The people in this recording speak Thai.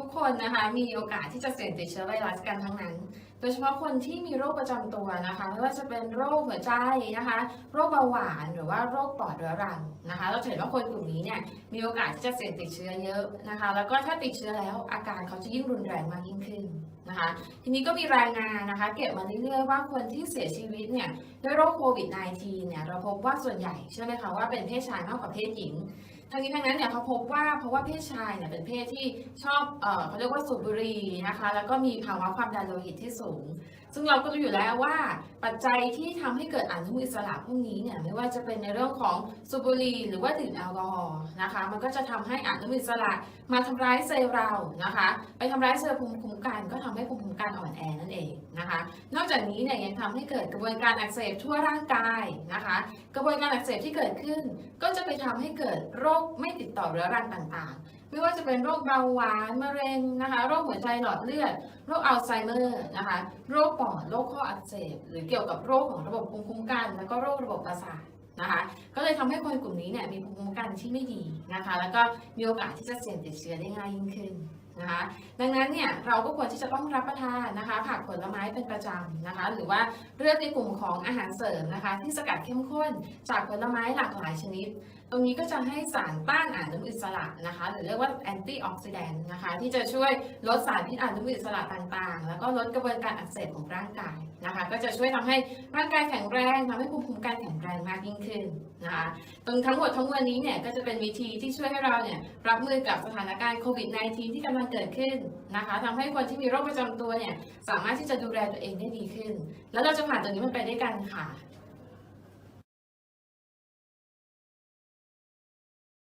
ทุกคนนะคะมีโอกาสที่จะเสี่ยงติดเชื้อไวรัสกันทั้งนั้น โดยเฉพาะคนที่มีโรคประจำตัวนะคะ ไม่ว่าจะเป็นโรคหัวใจนะคะ โรคเบาหวานหรือว่าโรคปอดเรื้อรังนะคะ เราเห็นว่าคนกลุ่มนี้เนี่ยมีโอกาสที่จะเสี่ยงติดเชื้อเยอะนะคะ แล้วก็ถ้าติดเชื้อแล้วอาการเขาจะยิ่งรุนแรงมากยิ่งขึ้นนะคะ ทีนี้ก็มีรายงานนะคะ เก็บมาเรื่อยๆว่าคนที่เสียชีวิตเนี่ยด้วยโรคโควิด -19 เนี่ยเราพบว่าส่วนใหญ่เชื่อไหมคะว่าเป็นเพศชายมากกว่าเพศหญิง ทั้งนี้ทั้งนั้นเนี่ยเขาพบว่าเพราะว่าเพศชายเนี่ยเป็นเพศที่ชอบเอ่อเขาเรียกว่าสูบบุหรี่นะคะ แล้วก็มีภาวะความดันโลหิตที่สูง ซึ่งเราก็รู้อยู่แล้วว่าปัจจัยที่ทำให้เกิดอนุมูลอิสระพวกนี้เนี่ยไม่ว่าจะเป็นในเรื่องของสูบบุหรี่หรือว่าดื่มแอลกอฮอล์นะคะ มันก็จะทำให้อนุมูลอิสระมาทำร้ายเซลล์เรานะคะ ไปทำร้ายเซลล์ภูมิคุ้มกันก็ทำให้ภูมิคุ้มกันอ่อนแอนั่นเองนะคะ นอกจากนี้เนี่ยยังทำให้เกิดกระบวนการอักเสบทั่วร่างกายนะคะ กระบวนการอักเสบที่เกิดขึ้น ก็จะไปทำให้เกิดโรคไม่ติดต่อเรื้อรังต่างๆ ไม่ว่าจะเป็นโรคเบาหวานมะเร็งนะคะโรคหัวใจหลอดเลือด โรคอัลไซเมอร์นะคะโรคปอดโรคข้ออักเสบ หรือเกี่ยวกับโรคของระบบภูมิคุ้มกัน แล้วก็โรคระบบประสาทนะคะก็เลยทำให้คนกลุ่มนี้เนี่ยมีภูมิคุ้มกันที่ไม่ดีนะคะ แล้วก็มีโอกาสที่จะเสี่ยงติดเชื้อได้ง่ายยิ่งขึ้น นะคะดังนั้นเนี่ยเราก็ควรที่จะต้องรับประทานนะคะ ผักผลไม้เป็นประจำนะคะ หรือว่าเลือกในกลุ่มของอาหารเสริมนะคะ ที่สกัดเข้มข้นจากผลไม้หลากหลายชนิด ตรงนี้ก็จะให้สารต้านอนุมูลอิสระนะคะ หรือเรียกว่าแอนตี้ออกซิแดนต์นะคะ ที่จะช่วยลดสารพิษอนุมูลอิสระต่างๆ แล้วก็ลดกระบวนการอักเสบของร่างกายนะคะ ก็จะช่วยทำให้ร่างกายแข็งแรงทำให้ภูมิคุ้มกันแข็งแรงมากยิ่งขึ้นนะคะตรงทั้งหมดทั้งมวลนี้เนี่ยก็จะเป็นวิธีที่ช่วยให้เราเนี่ยรับมือกับสถานการณ์โควิด -19 ที่กำลังเกิดขึ้นนะคะทำให้คนที่มีโรคประจำตัวเนี่ยสามารถที่จะดูแลตัวเองได้ดีขึ้น แล้วเราจะผ่านตรงนี้มันไปได้วยกันค่ะ